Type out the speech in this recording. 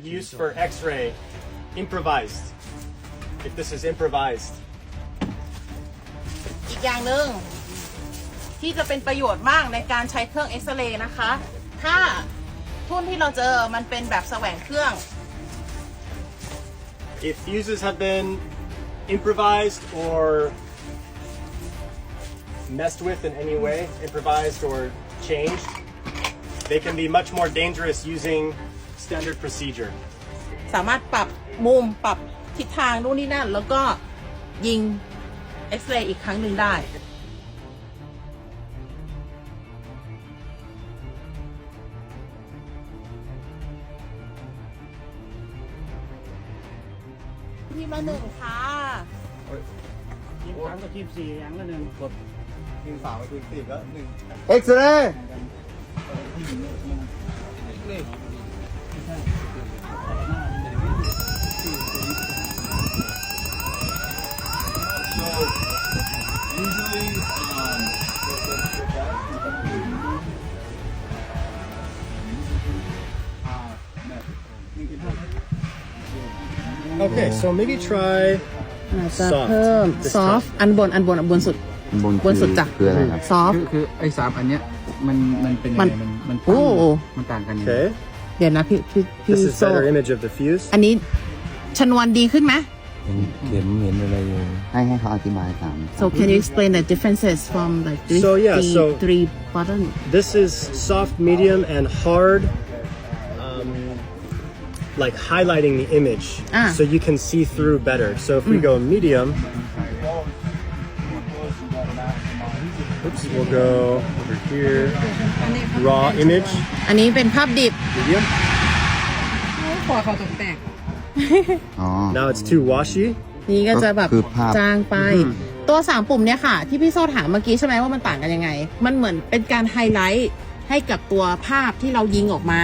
Use for X-ray, improvised. If this is improvised, อีกอย่างหนึ่งที่จะเป็นประโยชน์มากในการใช้เครื่องเอ็กซเรย์นะคะ ถ้าทุ่นที่เราเจอมันเป็นแบบแสวงเครื่อง if fuses have been improvised or messed with in any way, improvised or changed, they can be much more dangerous using standard procedure. สามารถปรับมุมปรับทิศทางนู่นนี่นั่น แล้วก็ยิงเอ็กซเรย์อีกครั้งหนึ่งได้ ทีมละหนึ่งค่ะยี่สิบสามกับยี่สิบสี่อย่างละหนึ่งกดเอ็กซเรย์ Okay, so maybe try อาจจะ Soft เพิ่ม This ซอฟ time อันบนอันบนอันบนสุด บน บนสุดจ้ะ คืออะไรครับ ซอฟ คือคือไอ้สามอันเนี้ยมันมันเป็นยัง มัน ไงมันมัน โอ้ มันต่างกันยังไง Okay, เดี๋ยวนะพี่พี่พี่ this is โซ better image of the fuse. อันนี้ชนวนดีขึ้นไหม เห็นเข็มเห็นอะไรอยู่ ให้ให้เขาอธิบายตาม so can you explain the differences from like three So, yeah, three, so- three button This is soft, medium, and hard, um, Like highlighting the image Ah. so you can see through better. So if we go medium, oops, we'll go over here, raw image, อันนี้เป็นภาพดิบ medium. ขอเขาตกแตกอ๋อ Now it's too washy. นี่ก็จะแบบก็คือภาพ จางไป ตัวสามปุ่มเนี่ยค่ะ ที่พี่โซถามเมื่อกี้ใช่ไหมว่ามันต่างกันยังไง มันเหมือนเป็นการไฮไลท์ให้กับตัวภาพที่เรายิงออกมา